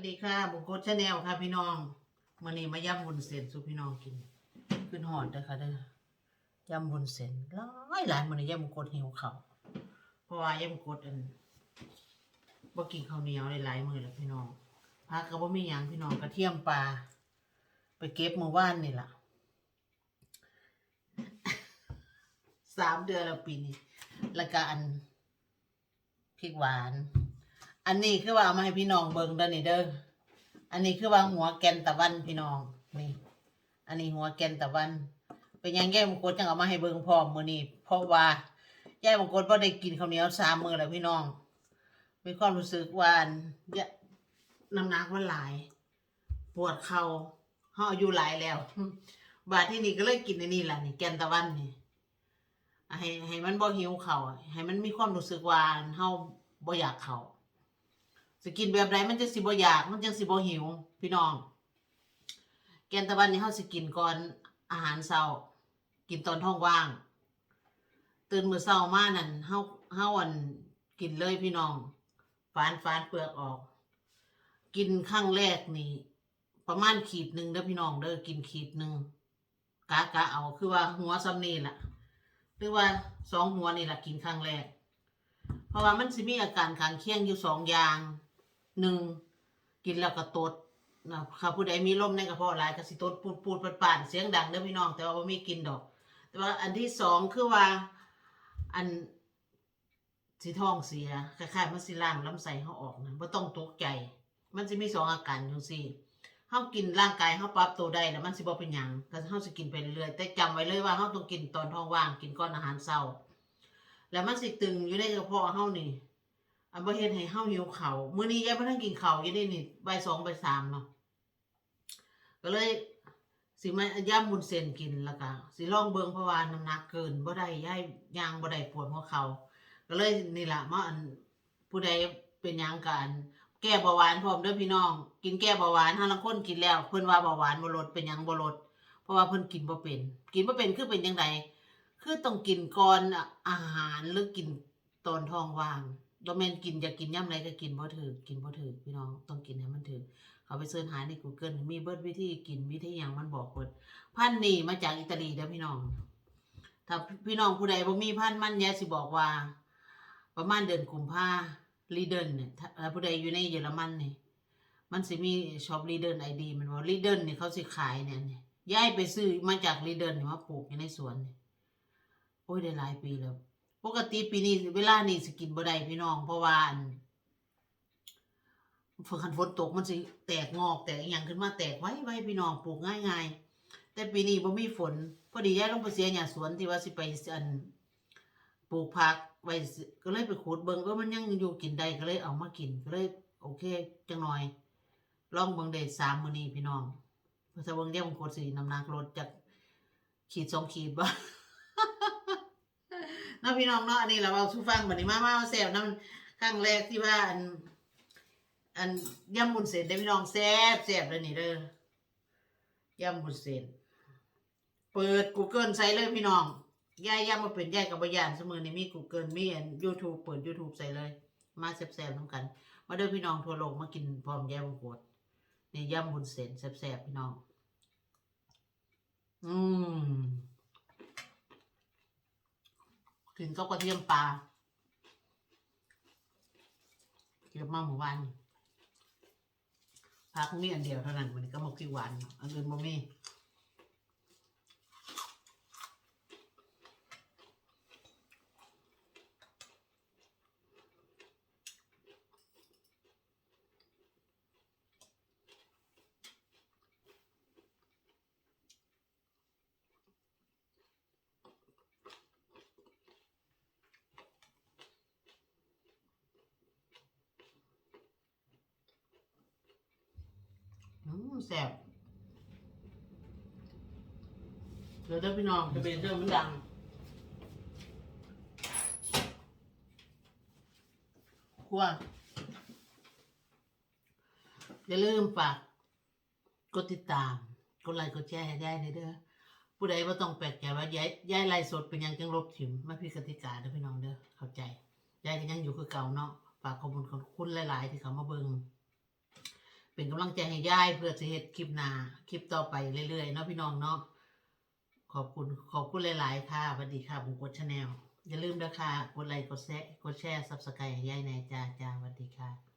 วัสดีค่ะบุกโกชาแนลค่ะพี่น้องมื่อนี้มาย่ำวุ้นเส้นสู่พี่น้องกิน ขึ้นหอดเด้อค่ะเด้อย่ำวุ้นเส้นหลายหลายมื่อนี้ย่ำบุกโกหิวเขาเพราะว่าย่ำบุกโกอันบ่กินข้าวเหนียวหลายมือแล้วพี่น้องพักก็บ่มีหยังพี่น้องกระเทียมปลาไปเก็บเมื่อวานนี่ล่ะสามเดือนแล้วปีนี้แล้วก็อันพริกหวาน อันนี้คือว่าเอามาให้พี่น้องเบิ่งเด้อนี่เด้อ อันนี้คือว่าหัวแกนตะวันพี่น้องนี่ อันนี้หัวแกนตะวัน เป็นยังแย่มงกดจังเอามาให้เบิ่งพร้อมมื้อนี้เพราะว่าแย่มงกดบ่ได้กินข้าวเหนียวสามมื้อแล้วพี่น้อง มีความรู้สึกว่าอันยะน้ำหนักมันหลาย ปวดเข่าเฮาอายุหลายแล้ว บาดที่นี่ก็เลยกินอันนี้ล่ะนี่แกนตะวันนี่ให้ให้มันบ่หิวเขาให้มันมีความรู้สึกว่าเฮาบ่อยากเขา สิกินแบบใดมันจะสิบ่อยากมันจังสิบ่หิว พี่น้อง แกนตะวันนี่เฮาสิกินก่อนอาหารเช้า กินตอนท้องว่าง ตื่นมื้อเช้ามานั่นเฮาเฮาอันกินเลยพี่น้องฝานฝานเปลือกออก กินครั้งแรกนี่ประมาณขีดหนึ่งเด้อพี่น้องเด้อกินขีดหนึ่งกะกะเอาคือว่าหัวซ้ำนี่แหละหรือว่าสองหัวนี่แหละกินครั้งแรก เพราะว่ามันสิมีอาการข้างเคียงอยู่สองอย่าง หนึ่งกินแล้วก็ตดนะถ้าผู้ใดมีลมในกระเพาะหลายก็สิตดปูดปูดปัดปานเสียงดังเด้อพี่น้อง แต่ว่าบ่มีกินดอก แต่ว่าอันที่สองคือว่าอันสิท้องเสียคล้ายๆมันสิล่างลำไส้เขาออกนะบ่ต้องตกใจ มันสิมีสองอาการจังซี่เฮากินร่างกายเฮาปรับตัวได้แล้วมันสิบ่เป็นหยังก็เฮาสิกินไปเรื่อยแต่จำไว้เลยว่าเฮาต้องกินตอนท้องว่าง กินก่อนอาหารเช้า แล้วมันสิตึงอยู่ในกระเพาะเฮานี่ อันบ่เฮ็ดให้เฮาหิวข้าวมื้อนี้ยายบ่ทันกินข้าวอยู่ได้นี่บ่าย2บ่าย3เนาะก็เลยสิมาย่ำมุนเส้นกินแล้วก็สิลองเบิ่งเพราะว่าน้ำหนักเกินบ่ได้ยายย่างบ่ได้ปวดหัวเข่าก็เลยนี่ล่ะมาอันผู้ใดเป็นหยังกันแก้เบาหวานพร้อมเด้อพี่น้อง กินแก้เบาหวานห้าลังคนกินแล้ว เพิ่นว่าเบาหวานบ่ลดเป็นหยังบ่ลดเพราะว่าเพิ่นกินบ่เป็น กินบ่เป็นคือเป็นจังไดคือต้องกินก่อนอาหารหรือกินตอนท้องว่าง บ่แม่นกินอยากกินย่ำไรก็กินบ่ถือกินบ่ถือพี่น้องต้องกินให้มันถือเขาไปเสิร์ชหาใน Google มีเบิดวิธีกินวิธีหยังมันบอกเบิดพันนี่มาจากอิตาลีเด้อพี่น้อง ถ้าพี่น้องผู้ใดบ่มีพันมันยาสิบอกว่า ประมาณเดือนกุมภาลีเดินเนี่ยถ้าถ้าผู้ใดอยู่ในเยอรมันเนี่ยมันสิมีช็อปลีเดินไอดีมันว่าลีเดินนี่ยเขาสิขายเนี่ยนี่ยายไปซื้อมาจากลีเดินนี่มาปลูกอยู่ในสวนนี่โอ้ยได้หลายปีแล้ว ปกติปีนี้เวลานี้สกินบ่ได้พี่น้อง เพราะว่าอันฝนคันฝนตกมันสิแตกงอก แตกอหย่างขึ้นมาแตกไว้ไว้พี่น้องปลูกง่ายๆ แต่ปีนี้บ่มีฝน พอดียายลงไปเสียหญ้าสวนที่ว่าสิไปอันปลูกผักไว้ก็เลยไปขุดเบิ่งว่ามันยังอยู่กินได้ก็เลยเอามากินก็เลย โอเคจังหน่อยลองเบิ่งได้สามมื้อนี้พี่น้องพราะถ้าเบิ่งเดี๋ยวมันกดสิน้ำหนักลดจากขีดสองขีดบ่ เนาะพี่น้องเนาะอันนี้เราเอาสู้ฟังบัดนี้มามาเอาแซ่บน้ำครั้งแรกที่ว่าอัน อันยำบุญเส้นได้พี่น้องแซ่บแซ่บเลยนี่เด้อยำบุญเส้นเปิด Google ใส่เลยพี่น้องย่ายยำมาเป็นย่ายกับบยานเสมอในมี Google มีอัน YouTube เปิด YouTube ใส่เลย มาแซ่บๆน้ำกัน มาเด้อพี่น้องทั่วโลกมากินพร้อมแย่บงกดนี่ยำบุญเส้นแซ่บๆพี่น้อง อืม กินกับกระเทียมปลาเก็บมาหมู่บ้านพักมีอันเดียวเท่านั้นวันนี้ก็หมกที่หวานอันอื่นบ่มีอืม แซ่บเดี๋ยวเด้อพี่น้องจะเป็นเรื่องมันดังครัวอย่าลืมฝากกดติดตาม กดไลค์กดแชร์ให้ได้เด้อผู้ใดว่าต้องแปลกใจว่าย้ายย้ายไล่สดเป็นยังจังลบถิ่มม่พิดกติกาเด้อพี่น้องเด้อเข้าใจย้ายก็ยังอยู่คือเก่าเนาะฝากขอบคุณขอบคุณหลาย ๆ ที่เขามาเบิง เป็นกำลังใจให้ยายเพื่อจะเห็ดคลิปหน้าคลิปต่อไปเรื่อยๆเนาะพี่น้องเนาะขอบคุณขอบคุณหลาย ๆ ค่ะสวัสดีค่ะบุงกดชาแนลอย่าลืมนะคะกดไลค์กดแชร์กดแชร์ซับสไครต์ให้ยายแน่จ้าจ้าสวัสดีค่ะ